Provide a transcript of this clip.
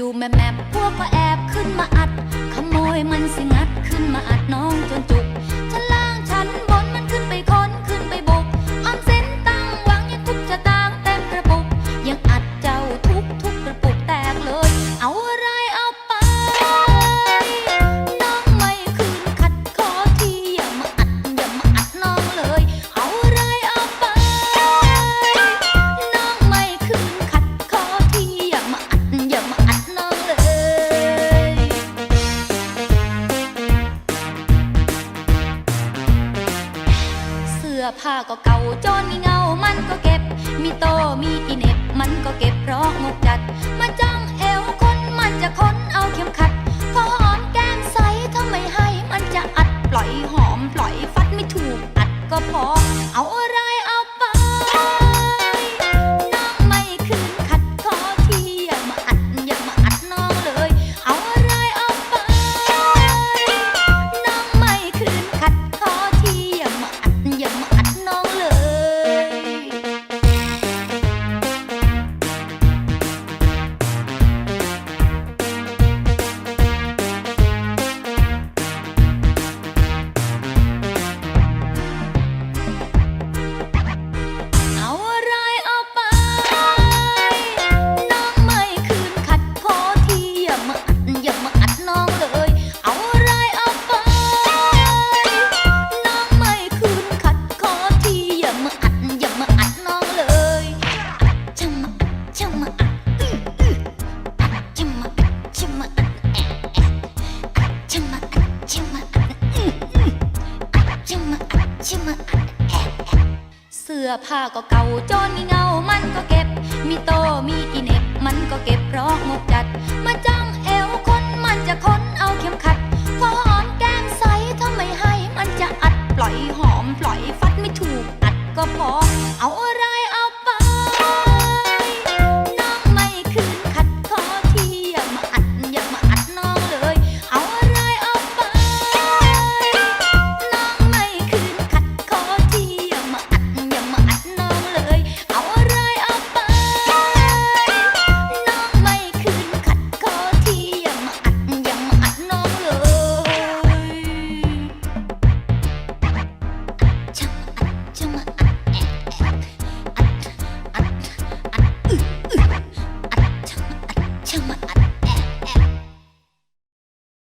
อยู่แม่แม่พวกมาแอบขึ้นมาอัด ขโมยมันสิงัดขึ้นมาอัดน้องจนจุก อผ้าก็เก่าจนมีเงามันก็เก็บ มีโตมีอีเน็บมันก็เก็บเพราะงกจัด มาจ้องเอวคนมันจะค้นเอาเข็มขัดพอหอมแก้มใสถ้าไม่ให้มันจะอัดปล่อยหอมปล่อยฟัดไม่ถูกอัดก็พอ สื้อผ้าก็เก่าจนเงา มันก็เก็บ มีโตมีกินเน็บ มันก็เก็บเพราะงกจัด มาจ้อง